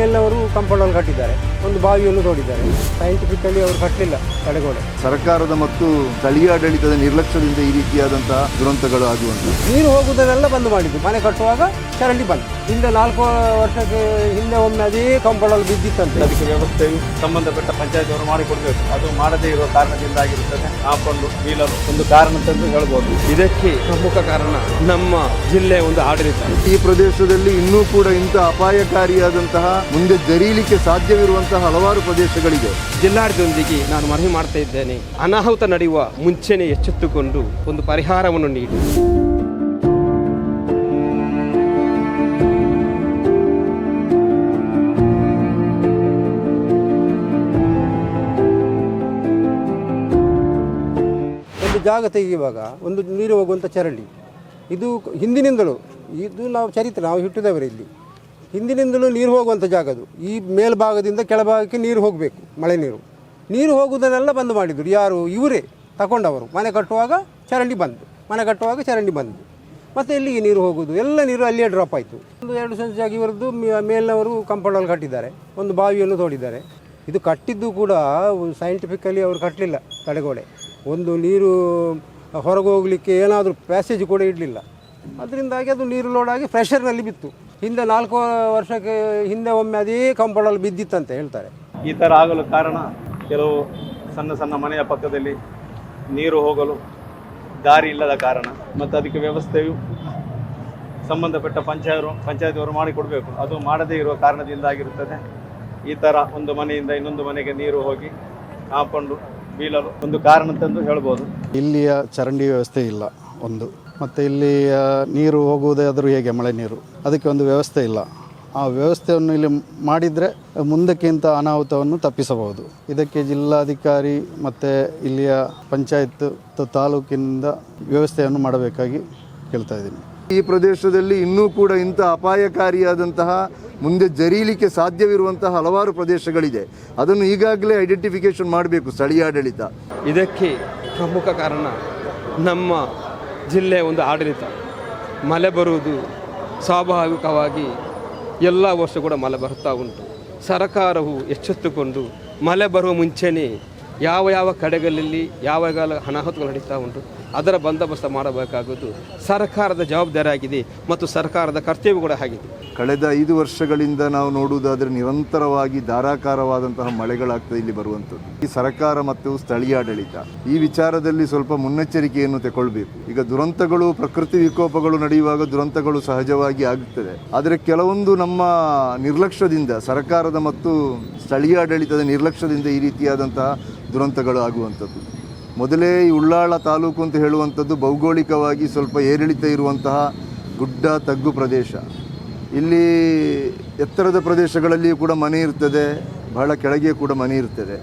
ಮೇಲಿನವರು ಕಂಪೌಂಡಲ್ಲಿ ಕಟ್ಟಿದ್ದಾರೆ. ಒಂದು ಬಾವಿಯನ್ನು ತೋಡಿದ್ದಾರೆ. ಸೈಂಟಿಫಿಕಲಿ ಅವರು ಕಟ್ಟಲಿಲ್ಲ ತಡೆಗೋಡೆ. ಸರ್ಕಾರದ ಮತ್ತು ಸ್ಥಳೀಯ ಆಡಳಿತದ ನಿರ್ಲಕ್ಷ್ಯದಿಂದ ಈ ರೀತಿಯಾದಂತಹ ದುರಂತಗಳು ಆಗುವಂತ ನೀರು ಹೋಗುವುದನ್ನೆಲ್ಲ ಬಂದ್ ಮಾಡಿದ್ದು. ಮನೆ ಕಟ್ಟುವಾಗ ಚರಂಡಿ ಬಂದ್. ಹಿಂದೆ ನಾಲ್ಕು ವರ್ಷಕ್ಕೆ ಹಿಂದೆ ಒಮ್ಮೆ ಅದೇ ಕಂಪೌಂಡಲ್ಲಿ ಬಿದ್ದಿತ್ತಂತೆ. ಅದಕ್ಕೆ ವ್ಯವಸ್ಥೆ ಸಂಬಂಧಪಟ್ಟ ಪಂಚಾಯತ್ ಅವರು ಮಾಡಿಕೊಡ್ಬೇಕು. ಅದು ಮಾಡದೇ ಇರುವ ಕಾರಣದಿಂದಾಗಿರುತ್ತದೆ. ಹಾಕೊಂಡು ಬೀಳಲು ಒಂದು ಕಾರಣ ಅಂತ ಹೇಳ್ಬೋದು. ಇದಕ್ಕೆ ಪ್ರಮುಖ ಕಾರಣ ನಮ್ಮ ಜಿಲ್ಲೆ ಒಂದು ಆಡಳಿತ. ಈ ಪ್ರದೇಶದಲ್ಲಿ ಇನ್ನೂ ಕೂಡ ಇಂಥ ಅಪಾಯಕಾರಿಯಾದಂತಹ ಮುಂದೆ ಜರೀಲಿಕ್ಕೆ ಸಾಧ್ಯವಿರುವಂತಹ ಹಲವಾರು ಪ್ರದೇಶಗಳಿವೆ. ಜಿಲ್ಲಾಡಳಿತದೊಂದಿಗೆ ನಾನು ಮನವಿ ಮಾಡ್ತಾ ಇದ್ದೇನೆ. ಅನಾಹುತ ನಡೆಯುವ ಮುಂಚೆನೆ ಎಚ್ಚೆತ್ತುಕೊಂಡು ಒಂದು ಪರಿಹಾರವನ್ನು ನೀಡಿ. ಒಂದು ಜಾಗ ತೆಗೆಯುವಾಗ ಒಂದು ನೀರು ಹೋಗುವಂಥ ಚರಂಡಿ. ಇದು ಹಿಂದಿನಿಂದಲೂ ಇದು ನಾವು ಚರಿತ್ರೆ ನಾವು ಹುಟ್ಟಿದವರು ಇಲ್ಲಿ. ಹಿಂದಿನಿಂದಲೂ ನೀರು ಹೋಗುವಂಥ ಜಾಗ ಅದು. ಈ ಮೇಲ್ಭಾಗದಿಂದ ಕೆಳಭಾಗಕ್ಕೆ ನೀರು ಹೋಗಬೇಕು, ಮಳೆ ನೀರು. ನೀರು ಹೋಗುವುದನ್ನೆಲ್ಲ ಬಂದ್ ಮಾಡಿದರು. ಯಾರು? ಇವರೇ ತಗೊಂಡವರು ಮನೆ ಕಟ್ಟುವಾಗ ಚರಂಡಿ ಬಂದು ಮನೆ ಕಟ್ಟುವಾಗ ಚರಂಡಿ ಬಂದು ಮತ್ತು ಎಲ್ಲಿಗೆ ನೀರು ಹೋಗುವುದು? ಎಲ್ಲ ನೀರು ಅಲ್ಲಿಯೇ ಡ್ರಾಪ್ ಆಯಿತು. ಒಂದು ಎರಡು ಸೆನ್ಸ್ ಜಾಗ ಇವರದ್ದು ಮೇಲಿನವರು ಕಂಪೌಂಡಲ್ಲಿ ಕಟ್ಟಿದ್ದಾರೆ. ಒಂದು ಬಾವಿಯನ್ನು ತೋಡಿದ್ದಾರೆ. ಇದು ಕಟ್ಟಿದ್ದು ಕೂಡ ಸೈಂಟಿಫಿಕಲಿ ಅವರು ಕಟ್ಟಲಿಲ್ಲ ತಡೆಗೋಡೆ. ಒಂದು ನೀರು ಹೊರಗೆ ಹೋಗಲಿಕ್ಕೆ ಏನಾದರೂ ಪ್ಯಾಸೇಜ್ ಕೂಡ ಇಡಲಿಲ್ಲ. ಅದರಿಂದಾಗಿ ಅದು ನೀರು ಲೋಡಾಗಿ ಆಗಿ ಪ್ರೆಷರ್ನಲ್ಲಿ ಬಿತ್ತು. ಹಿಂದೆ ನಾಲ್ಕು ವರ್ಷಕ್ಕೆ ಹಿಂದೆ ಒಮ್ಮೆ ಅದೇ ಕಂಪೌಂಡಲ್ಲಿ ಬಿದ್ದಿತ್ತಂತೆ ಹೇಳ್ತಾರೆ. ಈ ಥರ ಆಗಲು ಕಾರಣ ಕೆಲವು ಸಣ್ಣ ಸಣ್ಣ ಮನೆಯ ಪಕ್ಕದಲ್ಲಿ ನೀರು ಹೋಗಲು ದಾರಿ ಇಲ್ಲದ ಕಾರಣ ಮತ್ತು ಅದಕ್ಕೆ ವ್ಯವಸ್ಥೆಯು ಸಂಬಂಧಪಟ್ಟ ಪಂಚಾಯತ್ ಪಂಚಾಯತಿಯವರು ಮಾಡಿಕೊಡಬೇಕು. ಮಾಡಿಕೊಡ್ಬೇಕು ಅದು ಮಾಡದೇ ಇರುವ ಕಾರಣದಿಂದಾಗಿರುತ್ತದೆ. ಈ ಥರ ಒಂದು ಮನೆಯಿಂದ ಇನ್ನೊಂದು ಮನೆಗೆ ನೀರು ಹೋಗಿ ಹಾಕೊಂಡು ಬೀಳಲು ಒಂದು ಕಾರಣ ಅಂತಂದು ಹೇಳ್ಬೋದು. ಇಲ್ಲಿಯ ಚರಂಡಿ ವ್ಯವಸ್ಥೆ ಇಲ್ಲ ಒಂದು. ಮತ್ತು ಇಲ್ಲಿ ನೀರು ಹೋಗುವುದಾದರೂ ಹೇಗೆ ಮಳೆ ನೀರು? ಅದಕ್ಕೆ ಒಂದು ವ್ಯವಸ್ಥೆ ಇಲ್ಲ. ಆ ವ್ಯವಸ್ಥೆಯನ್ನು ಇಲ್ಲಿ ಮಾಡಿದರೆ ಮುಂದಕ್ಕಿಂತ ಅನಾಹುತವನ್ನು ತಪ್ಪಿಸಬಹುದು. ಇದಕ್ಕೆ ಜಿಲ್ಲಾಧಿಕಾರಿ ಮತ್ತು ಇಲ್ಲಿಯ ಪಂಚಾಯತ್ ತಾಲೂಕಿನಿಂದ ವ್ಯವಸ್ಥೆಯನ್ನು ಮಾಡಬೇಕಾಗಿ ಕೇಳ್ತಾ ಇದ್ದೀನಿ. ಈ ಪ್ರದೇಶದಲ್ಲಿ ಇನ್ನೂ ಕೂಡ ಇಂಥ ಅಪಾಯಕಾರಿಯಾದಂತಹ ಮುಂದೆ ಜರೀಲಿಕ್ಕೆ ಸಾಧ್ಯವಿರುವಂತಹ ಹಲವಾರು ಪ್ರದೇಶಗಳಿದೆ. ಅದನ್ನು ಈಗಾಗಲೇ ಐಡೆಂಟಿಫಿಕೇಶನ್ ಮಾಡಬೇಕು ಸ್ಥಳೀಯಾಡಳಿತ ಇದಕ್ಕೆ ಪ್ರಮುಖ ಕಾರಣ ನಮ್ಮ ಜಿಲ್ಲೆಯ ಒಂದು ಆಡಳಿತ. ಮಳೆ ಬರುವುದು ಸ್ವಾಭಾವಿಕವಾಗಿ ಎಲ್ಲ ವರ್ಷ ಕೂಡ ಮಳೆ ಬರ್ತಾ ಉಂಟು. ಸರಕಾರವು ಎಚ್ಚೆತ್ತುಕೊಂಡು ಮಳೆ ಬರುವ ಮುಂಚೆನೇ ಯಾವ ಯಾವ ಕಡೆಗಳಲ್ಲಿ ಯಾವ ಅನಾಹುತಗಳು ನಡೀತಾ ಉಂಟು ಅದರ ಬಂದೋಬಸ್ತ ಮಾಡಬೇಕಾಗುವುದು ಸರ್ಕಾರದ ಜವಾಬ್ದಾರಿ ಆಗಿದೆ ಮತ್ತು ಸರ್ಕಾರದ ಕರ್ತವ್ಯ ಕೂಡ ಆಗಿದೆ. ಕಳೆದ ಐದು ವರ್ಷಗಳಿಂದ ನಾವು ನೋಡುವುದಾದರೆ ನಿರಂತರವಾಗಿ ಧಾರಾಕಾರವಾದಂತಹ ಮಳೆಗಳಾಗ್ತದೆ ಇಲ್ಲಿ ಬರುವಂಥದ್ದು. ಈ ಸರ್ಕಾರ ಮತ್ತು ಸ್ಥಳೀಯ ಆಡಳಿತ. ಈ ವಿಚಾರದಲ್ಲಿ ಸ್ವಲ್ಪ ಮುನ್ನೆಚ್ಚರಿಕೆಯನ್ನು ತಗೊಳ್ಬೇಕು ಈಗ ದುರಂತಗಳು, ಪ್ರಕೃತಿ ವಿಕೋಪಗಳು ನಡೆಯುವಾಗ ದುರಂತಗಳು ಸಹಜವಾಗಿ ಆಗುತ್ತದೆ. ಆದರೆ ಕೆಲವೊಂದು ನಮ್ಮ ನಿರ್ಲಕ್ಷ್ಯದಿಂದ, ಸರ್ಕಾರದ ಮತ್ತು ಸ್ಥಳೀಯ ಆಡಳಿತದ ನಿರ್ಲಕ್ಷ್ಯದಿಂದ ಈ ರೀತಿಯಾದಂತಹ ದುರಂತಗಳು ಆಗುವಂಥದ್ದು. ಮೊದಲೇ ಈ ಉಳ್ಳಾಳ ತಾಲೂಕು ಅಂತ ಹೇಳುವಂಥದ್ದು ಭೌಗೋಳಿಕವಾಗಿ ಸ್ವಲ್ಪ ಏರಿಳಿತ ಇರುವಂತಹ ಗುಡ್ಡ ತಗ್ಗು ಪ್ರದೇಶ. ಇಲ್ಲಿ ಎತ್ತರದ ಪ್ರದೇಶಗಳಲ್ಲಿಯೂ ಕೂಡ ಮನೆ ಇರ್ತದೆ, ಬಹಳ ಕೆಳಗೆ ಕೂಡ ಮನೆ ಇರ್ತದೆ.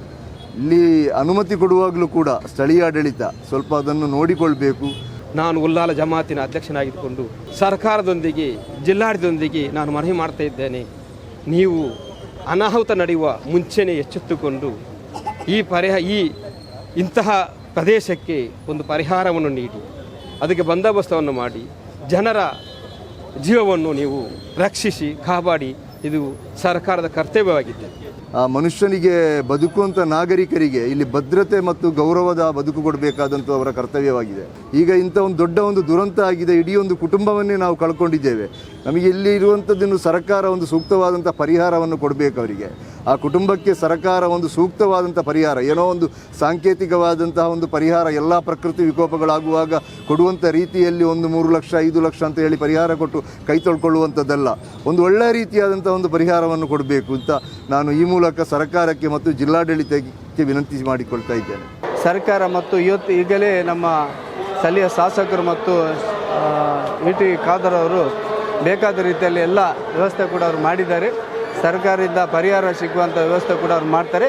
ಇಲ್ಲಿ ಅನುಮತಿ ಕೊಡುವಾಗಲೂ ಕೂಡ ಸ್ಥಳೀಯ ಆಡಳಿತ ಸ್ವಲ್ಪ ಅದನ್ನು ನೋಡಿಕೊಳ್ಬೇಕು. ನಾನು ಉಲ್ಲಾಲ ಜಮಾತಿನ ಅಧ್ಯಕ್ಷನಾಗಿದ್ದುಕೊಂಡು ಸರ್ಕಾರದೊಂದಿಗೆ, ಜಿಲ್ಲಾಡಳಿತದೊಂದಿಗೆ ನಾನು ಮನವಿ ಮಾಡ್ತಾ ಇದ್ದೇನೆ. ನೀವು ಅನಾಹುತ ನಡೆಯುವ ಮುಂಚೆನೇ ಎಚ್ಚೆತ್ತುಕೊಂಡು ಈ ಪರಿಹ, ಈ ಇಂತಹ ಪ್ರದೇಶಕ್ಕೆ ಒಂದು ಪರಿಹಾರವನ್ನು ನೀಡಿ. ಅದಕ್ಕೆ ಬಂದೋಬಸ್ತವನ್ನು ಮಾಡಿ ಜನರ ಜೀವವನ್ನು ನೀವು ರಕ್ಷಿಸಿ, ಕಾಪಾಡಿ. ಇದು ಸರ್ಕಾರದ ಕರ್ತವ್ಯವಾಗಿದೆ ಆ ಮನುಷ್ಯನಿಗೆ ಬದುಕುವಂಥ ನಾಗರಿಕರಿಗೆ ಇಲ್ಲಿ ಭದ್ರತೆ ಮತ್ತು ಗೌರವದ ಬದುಕು ಕೊಡಬೇಕಾದಂಥ ಅವರ ಕರ್ತವ್ಯವಾಗಿದೆ. ಈಗ ಇಂಥ ಒಂದು ದೊಡ್ಡ ಒಂದು ದುರಂತ ಆಗಿದೆ, ಇಡೀ ಒಂದು ಕುಟುಂಬವನ್ನೇ ನಾವು ಕಳ್ಕೊಂಡಿದ್ದೇವೆ. ನಮಗೆ ಇಲ್ಲಿ ಇರುವಂಥದ್ದನ್ನು ಸರ್ಕಾರ ಒಂದು ಸೂಕ್ತವಾದಂಥ ಪರಿಹಾರವನ್ನು ಕೊಡಬೇಕು ಅವರಿಗೆ. ಆ ಕುಟುಂಬಕ್ಕೆ ಸರ್ಕಾರ ಒಂದು ಸೂಕ್ತವಾದಂಥ ಪರಿಹಾರ, ಏನೋ ಒಂದು ಸಾಂಕೇತಿಕವಾದಂತಹ ಒಂದು ಪರಿಹಾರ ಎಲ್ಲ ಪ್ರಕೃತಿ ವಿಕೋಪಗಳಾಗುವಾಗ ಕೊಡುವಂಥ ರೀತಿಯಲ್ಲಿ ಒಂದು ಮೂರು ಲಕ್ಷ, ಐದು ಲಕ್ಷ ಅಂತ ಹೇಳಿ ಪರಿಹಾರ ಕೊಟ್ಟು ಕೈ ತೊಳ್ಕೊಳ್ಳುವಂಥದ್ದಲ್ಲ. ಒಂದು ಒಳ್ಳೆಯ ರೀತಿಯಾದಂಥ ಒಂದು ಪರಿಹಾರವನ್ನು ಕೊಡಬೇಕು ಅಂತ ನಾನು ಈ ಮೂಲಕ ಸರ್ಕಾರಕ್ಕೆ ಮತ್ತು ಜಿಲ್ಲಾಡಳಿತಕ್ಕೆ ವಿನಂತಿ ಮಾಡಿಕೊಳ್ತಾ ಇದ್ದೇನೆ. ಸರ್ಕಾರ ಮತ್ತು ಇವತ್ತು ಈಗಲೇ ನಮ್ಮ ಸ್ಥಳೀಯ ಶಾಸಕರು ಮತ್ತು ಇ ಟಿ ಖಾದರ್ ಅವರು ಬೇಕಾದ ರೀತಿಯಲ್ಲಿ ಎಲ್ಲ ವ್ಯವಸ್ಥೆ ಕೂಡ ಅವರು ಮಾಡಿದ್ದಾರೆ. ಸರ್ಕಾರದಿಂದ ಪರಿಹಾರ ಸಿಗುವಂಥ ವ್ಯವಸ್ಥೆ ಕೂಡ ಅವ್ರು ಮಾಡ್ತಾರೆ.